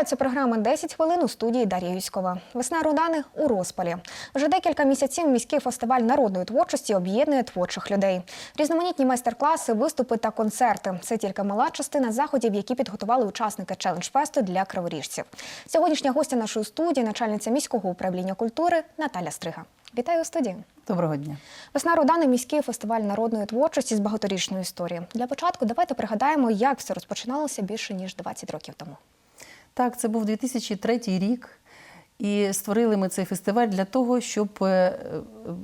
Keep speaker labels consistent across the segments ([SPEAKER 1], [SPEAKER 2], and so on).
[SPEAKER 1] Вітаю, це програма «10 хвилин у студії Дар'я Юськова. Весна Рудани у розпалі. Вже декілька місяців міський фестиваль народної творчості об'єднує творчих людей. Різноманітні майстер-класи, виступи та концерти. Це тільки мала частина заходів, які підготували учасники челендж-фесту для криворіжців. Сьогоднішня гостя нашої студії, начальниця міського управління культури Наталя Стрига. Вітаю у студії.
[SPEAKER 2] Доброго дня.
[SPEAKER 1] Весна Рудани міський фестиваль народної творчості з багаторічною історією. Для початку давайте пригадаємо, як все розпочиналося більше ніж 20 років тому.
[SPEAKER 2] Так, це був 2003 рік, і створили ми цей фестиваль для того, щоб е,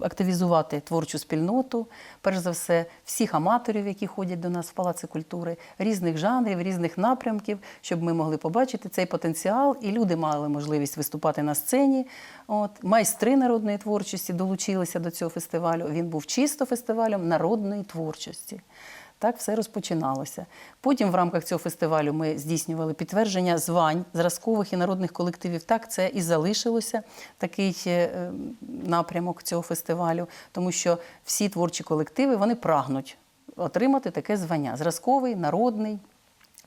[SPEAKER 2] активізувати творчу спільноту, перш за все, всіх аматорів, які ходять до нас в Палаці культури, різних жанрів, різних напрямків, щоб ми могли побачити цей потенціал, і люди мали можливість виступати на сцені. От майстри народної творчості долучилися до цього фестивалю. Він був чисто фестивалем народної творчості. Так все розпочиналося. Потім в рамках цього фестивалю ми здійснювали підтвердження звань зразкових і народних колективів. Так це і залишилося такий е, напрямок цього фестивалю, тому що всі творчі колективи вони прагнуть отримати таке звання зразковий, народний.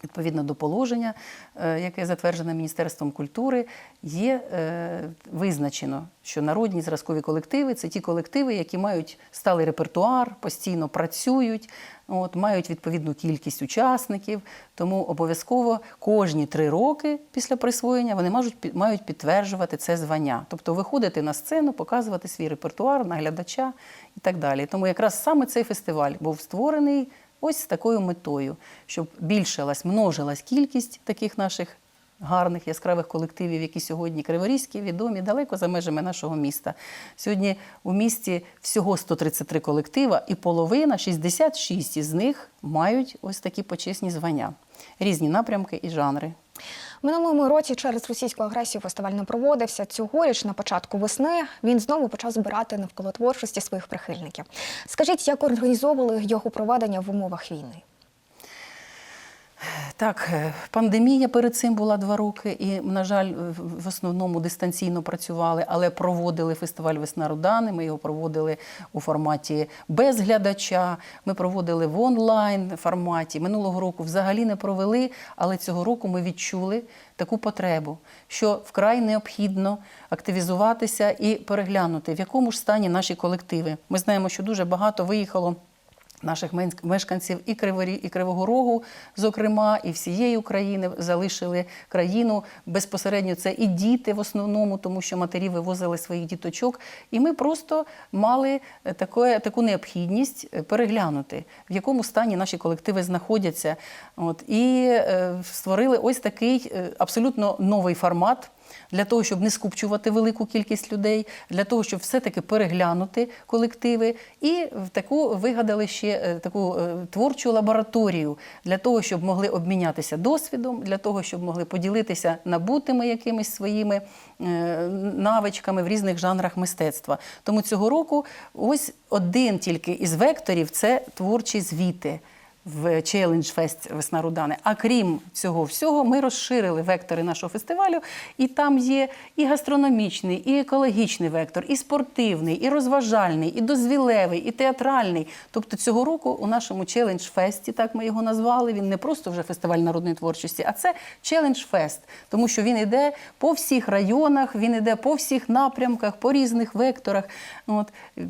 [SPEAKER 2] Відповідно до положення, е, яке затверджене Міністерством культури, є е, визначено, що народні зразкові колективи це ті колективи, які мають сталий репертуар, постійно працюють, от, мають відповідну кількість учасників. Тому обов'язково кожні три роки після присвоєння вони можуть, мають підтверджувати це звання. Тобто виходити на сцену, показувати свій репертуар, наглядача і так далі. Тому якраз саме цей фестиваль був створений. Ось з такою метою, щоб більшилась, множилась кількість таких наших гарних яскравих колективів, які сьогодні криворізькі, відомі далеко за межами нашого міста. Сьогодні у місті всього 133 колектива, і половина, 66 із них мають ось такі почесні звання, різні напрямки і жанри.
[SPEAKER 1] Минулому році через російську агресію фестиваль не проводився. Цьогоріч на початку весни він знову почав збирати навколо творчості своїх прихильників. Скажіть, як організовували його проведення в умовах війни?
[SPEAKER 2] Так, е, пандемія перед цим була два роки, і, на жаль, в основному дистанційно працювали, але проводили фестиваль Весна Рудани. Ми його проводили у форматі без глядача. Ми проводили в онлайн форматі. Минулого року взагалі не провели, але цього року ми відчули таку потребу, що вкрай необхідно активізуватися і переглянути, в якому ж стані наші колективи. Ми знаємо, що дуже багато виїхало. Наших мешканців і Криворі, і Кривого Рогу, зокрема, і всієї України залишили країну безпосередньо. Це і діти в основному, тому що матері вивозили своїх діточок. І ми просто мали таке, таку необхідність переглянути, в якому стані наші колективи знаходяться. От, І е, створили ось такий е, абсолютно новий формат для того, щоб не скупчувати велику кількість людей, для того, щоб все-таки переглянути колективи, і таку вигадали ще таку творчу лабораторію для того, щоб могли обмінятися досвідом, для того, щоб могли поділитися набутими якимись своїми навичками в різних жанрах мистецтва. Тому цього року ось один тільки із векторів це творчі звіти в Челендж Фест Весна Рудани. А крім цього всього, ми розширили вектори нашого фестивалю, і там є і гастрономічний, і екологічний вектор, і спортивний, і розважальний, і дозвілевий, і театральний. Тобто цього року у нашому Челендж Фесті, так ми його назвали. Він не просто вже фестиваль народної творчості, а це Челендж Фест, тому що він йде по всіх районах, він йде по всіх напрямках, по різних векторах. От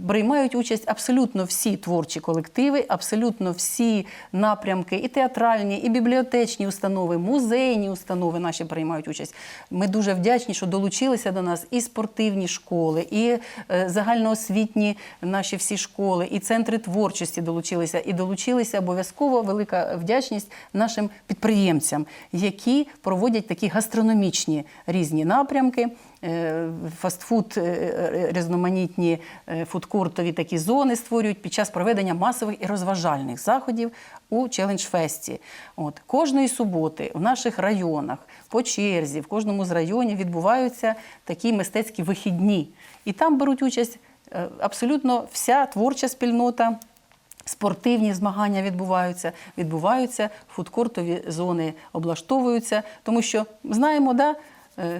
[SPEAKER 2] приймають участь абсолютно всі творчі колективи, абсолютно всі напрямки, і театральні, і бібліотечні установи, музейні установи наші приймають участь. Ми дуже вдячні, що долучилися до нас і спортивні школи, і е, загальноосвітні наші всі школи, і центри творчості долучилися. І долучилися обов'язково велика вдячність нашим підприємцям, які проводять такі гастрономічні різні напрямки. Фастфуд, різноманітні фудкортові такі зони створюють під час проведення масових і розважальних заходів у Челендж-фесті. От кожної суботи в наших районах по черзі, в кожному з районів відбуваються такі мистецькі вихідні, і там беруть участь абсолютно вся творча спільнота. Спортивні змагання відбуваються, відбуваються, фудкортові зони облаштовуються, тому що знаємо, да, е,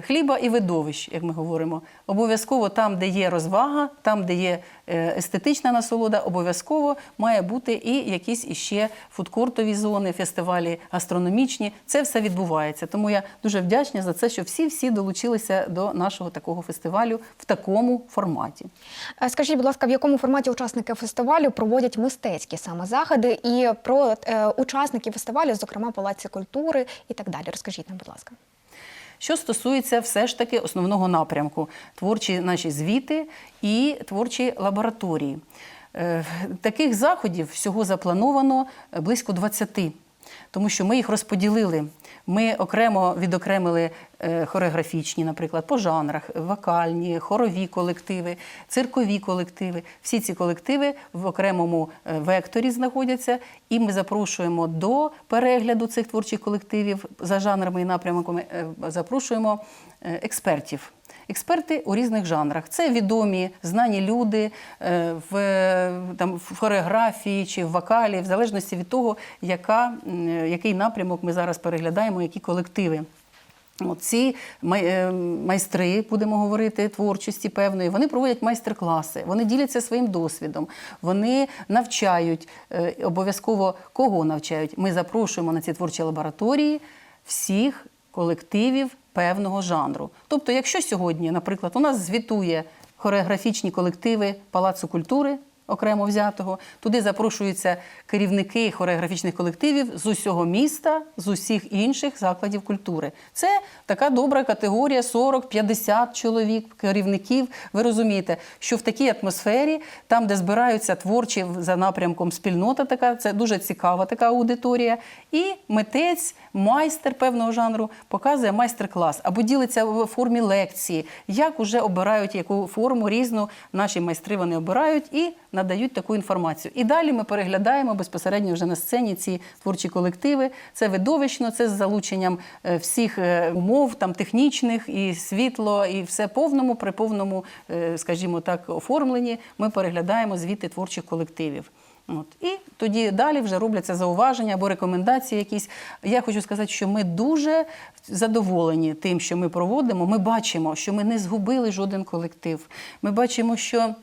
[SPEAKER 2] хліба і видовищ, як ми говоримо. Обов'язково там, де є розвага, там, де є е, естетична насолода, обов'язково має бути і якісь іще фудкортові зони, фестивалі гастрономічні. Це все відбувається. Тому я дуже вдячна за це, що всі-всі долучилися до нашого такого фестивалю в такому форматі.
[SPEAKER 1] Е, Скажіть, будь ласка, в якому форматі учасники фестивалю проводять мистецькі саме заходи і про е, учасників фестивалю, зокрема палаці культури і так далі. Розкажіть нам, будь ласка.
[SPEAKER 2] Що стосується все ж таки основного напрямку творчі наші звіти і творчі лабораторії. Е, Таких заходів всього заплановано е, близько 20, тому що ми їх розподілили. Ми окремо відокремили е, хореографічні, наприклад, по жанрах, вокальні, хорові колективи, циркові колективи. Всі ці колективи в окремому е, векторі знаходяться, і ми запрошуємо до перегляду цих творчих колективів за жанрами і напрямками. е, Запрошуємо експертів. Експерти у різних жанрах. Це відомі, знані люди е, в, е, там, в хореографії чи в вокалі, в залежності від того, яка, е, який напрямок ми зараз переглядаємо, які колективи. Ці е, майстри, будемо говорити, творчості певної, вони проводять майстер-класи, вони діляться своїм досвідом, вони навчають е, обов'язково кого навчають. Ми запрошуємо на ці творчі лабораторії всіх колективів певного жанру. Тобто, якщо сьогодні, наприклад, у нас звітує хореографічні колективи Палацу культури. Окремо взятого туди запрошуються керівники хореографічних колективів з усього міста, з усіх інших закладів культури. Це така добра категорія 40-50 чоловік, керівників. Ви розумієте, що в такій атмосфері, там, де збираються творчі за напрямком спільнота, така це дуже цікава така аудиторія. І митець, майстер певного жанру показує майстер-клас або ділиться в формі лекції, як уже обирають яку форму різну наші майстри вони обирають і надають таку інформацію. І далі ми переглядаємо безпосередньо вже на сцені ці творчі колективи. Це видовищно, це з залученням е, всіх е, умов там технічних і світло, і все повному, при повному, е, скажімо так, оформленні. Ми переглядаємо звіти творчих колективів. От. І тоді далі вже робляться зауваження або рекомендації якісь. Я хочу сказати, що ми дуже задоволені тим, що ми проводимо. Ми бачимо, що ми не згубили жоден колектив. Ми бачимо, що.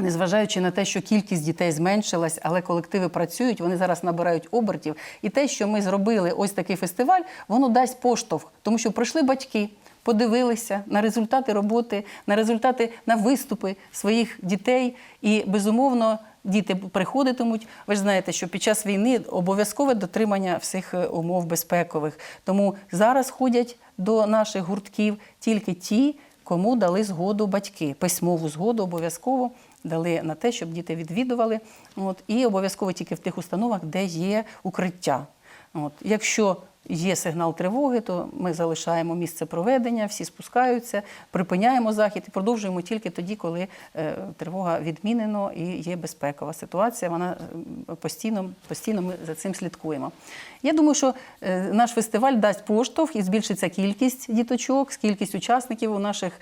[SPEAKER 2] Незважаючи на те, що кількість дітей зменшилась, але колективи працюють, вони зараз набирають обертів. І те, що ми зробили ось такий фестиваль, воно дасть поштовх, тому що прийшли батьки, подивилися на результати роботи, на результати на виступи своїх дітей. І безумовно діти приходитимуть. Ви ж знаєте, що під час війни обов'язкове дотримання всіх е, умов безпекових. Тому зараз ходять до наших гуртків тільки ті, кому дали згоду батьки. Письмову згоду обов'язково дали на те, щоб діти відвідували. От, і обов'язково тільки в тих установах, де є укриття. От, якщо є сигнал тривоги, то ми залишаємо місце проведення, всі спускаються, припиняємо захід і продовжуємо тільки тоді, коли е, тривога відмінено і є безпекова ситуація. Вона е, постійно, постійно ми за цим слідкуємо. Я думаю, що е, наш фестиваль дасть поштовх і збільшиться кількість діточок, кількість учасників у наших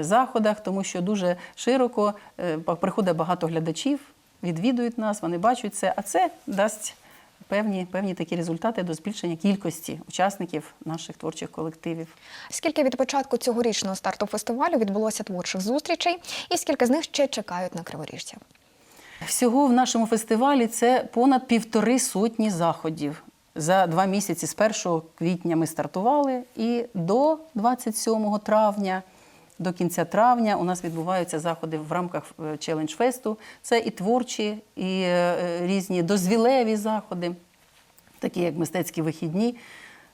[SPEAKER 2] заходах, тому що дуже широко приходить багато глядачів, відвідують нас, вони бачать це, а це дасть певні, певні такі результати до збільшення кількості учасників наших творчих колективів.
[SPEAKER 1] Скільки від початку цьогорічного старту фестивалю відбулося творчих зустрічей, і скільки з них ще чекають на криворіжців?
[SPEAKER 2] Всього в нашому фестивалі це понад півтори сотні заходів. За два місяці з 1 квітня ми стартували, і до 27 травня, до кінця травня, у нас відбуваються заходи в рамках Челендж Фесту. Це і творчі, і е, різні дозвілеві заходи, такі як мистецькі вихідні.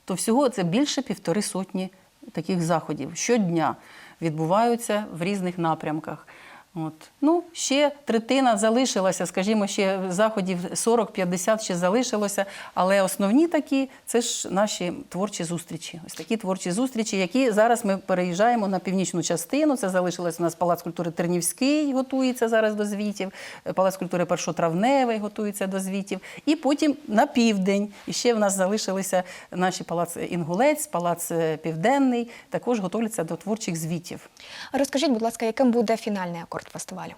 [SPEAKER 2] То всього це більше півтори сотні таких заходів щодня відбуваються в різних напрямках. От. Ну, ще третина залишилася, скажімо, ще заходів 40-50 ще залишилося, але основні такі це ж наші творчі зустрічі. Ось такі творчі зустрічі, які зараз ми переїжджаємо на північну частину. Це залишилось у нас Палац культури Тернівський, готується зараз до звітів, Палац культури Першотравневий готується до звітів. І потім на південь. І ще в нас залишилися наші палац Інгулець, Палац е, Південний, також готуються до творчих звітів.
[SPEAKER 1] Розкажіть, будь ласка, яким буде фінальний акорд фестивалю?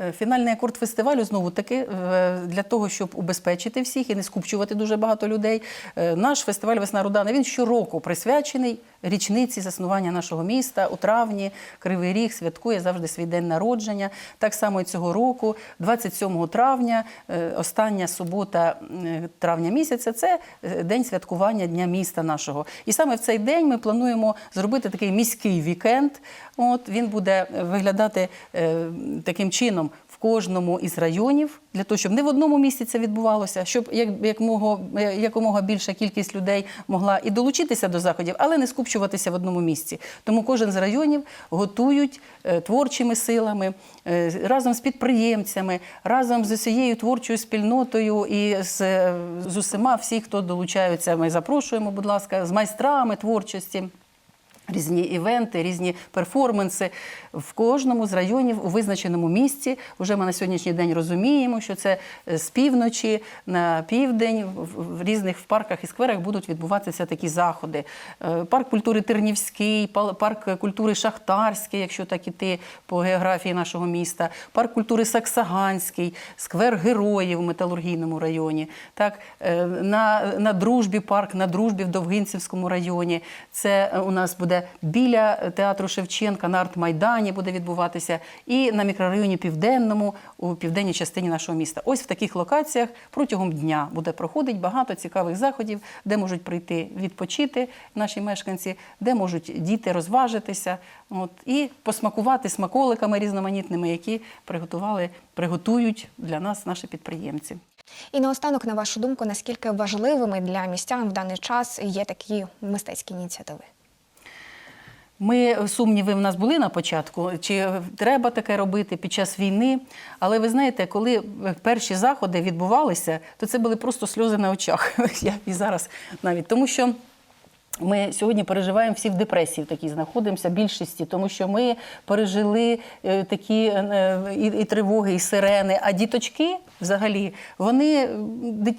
[SPEAKER 2] Е, Фінальний акорд фестивалю знову таки е, для того, щоб убезпечити всіх і не скупчувати дуже багато людей. е, Наш фестиваль Весна Рудана він щороку присвячений річниці заснування нашого міста у травні. Кривий Ріг святкує завжди свій день народження. Так само і цього року, 27 травня, остання субота травня місяця, це день святкування Дня міста нашого. І саме в цей день ми плануємо зробити такий міський вікенд. От він буде виглядати таким чином кожному із районів, для того, щоб не в одному місці це відбувалося, щоб як, якомога, е, якомога більша кількість людей могла і долучитися до заходів, але не скупчуватися в одному місці. Тому кожен з районів готують е, творчими силами, е, разом з підприємцями, разом з усією творчою спільнотою і з, з усіма всі, хто долучаються. Ми запрошуємо, будь ласка, з майстрами творчості. Різні івенти, різні перформанси в кожному з районів у визначеному місці. Вже ми на сьогоднішній день розуміємо, що це е, з півночі на південь в- різних парках і скверах будуть відбуватися такі заходи. Е, Парк культури Тернівський, парк культури Шахтарський, якщо так іти по географії нашого міста, парк культури Саксаганський, сквер героїв у металургійному районі. Так, е, на, на дружбі парк, на дружбі в Довгинцівському районі. Це у нас буде біля театру Шевченка на арт-майдані буде відбуватися, і на мікрорайоні Південному у південній частині нашого міста. Ось в таких локаціях протягом дня буде проходить багато цікавих заходів, де можуть прийти відпочити наші мешканці, де можуть діти розважитися, от і посмакувати смаколиками різноманітними, які приготували, приготують для нас наші підприємці.
[SPEAKER 1] І наостанок, на вашу думку, наскільки важливими для містян в даний час є такі мистецькі ініціативи?
[SPEAKER 2] Ми сумніви в нас були на початку, чи треба таке робити під час війни. Але ви знаєте, коли перші заходи відбувалися, то це були просто сльози на очах. Я і зараз навіть тому, що. Ми сьогодні переживаємо всі в депресії, в такій знаходимося більшості, тому що ми пережили е, такі е, і, і тривоги, і сирени. А діточки, взагалі, вони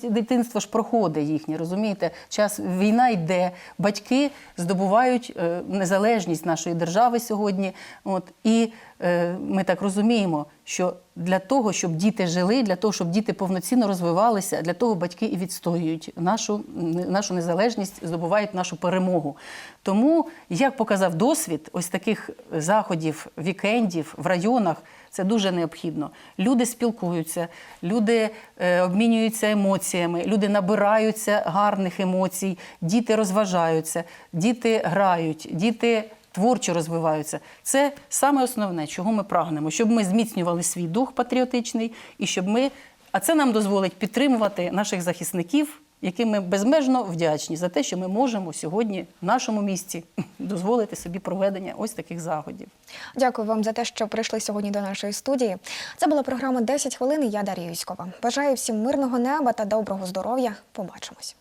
[SPEAKER 2] дитинство ж проходить їхнє, розумієте? Час війна йде, батьки здобувають е, незалежність нашої держави сьогодні. От і е, ми так розуміємо, що для того, щоб діти жили, для того, щоб діти повноцінно розвивалися, для того батьки і відстоюють нашу, нашу незалежність, здобувають нашу перемогу. Тому, як показав досвід, ось таких заходів, вікендів в районах. Це дуже необхідно. Люди спілкуються, люди е, обмінюються емоціями, люди набираються гарних емоцій, діти розважаються, діти грають, діти творчо розвиваються. Це саме основне, чого ми прагнемо, щоб ми зміцнювали свій дух патріотичний і щоб ми, а це нам дозволить підтримувати наших захисників, яким ми безмежно вдячні за те, що ми можемо сьогодні в нашому місті дозволити собі проведення ось таких заходів.
[SPEAKER 1] Дякую вам за те, що прийшли сьогодні до нашої студії. Це була програма «10 хвилин. Я Дар'я Юськова. Бажаю всім мирного неба та доброго здоров'я. Побачимось.